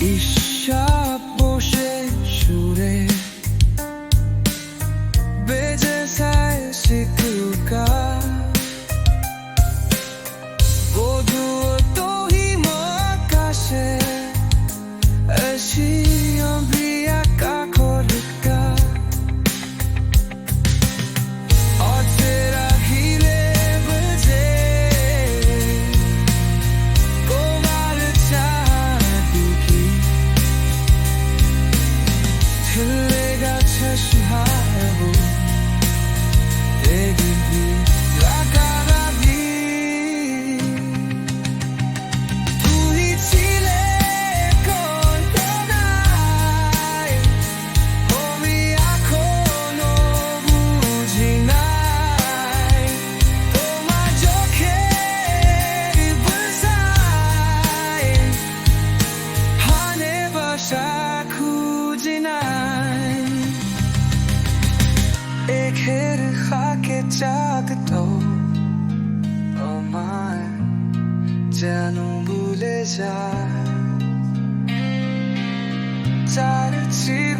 ঈশ্বর বসে সুরে বেজে সায় শিখুকা জাগতো। আমার যেন ভুলে যায়। চার চির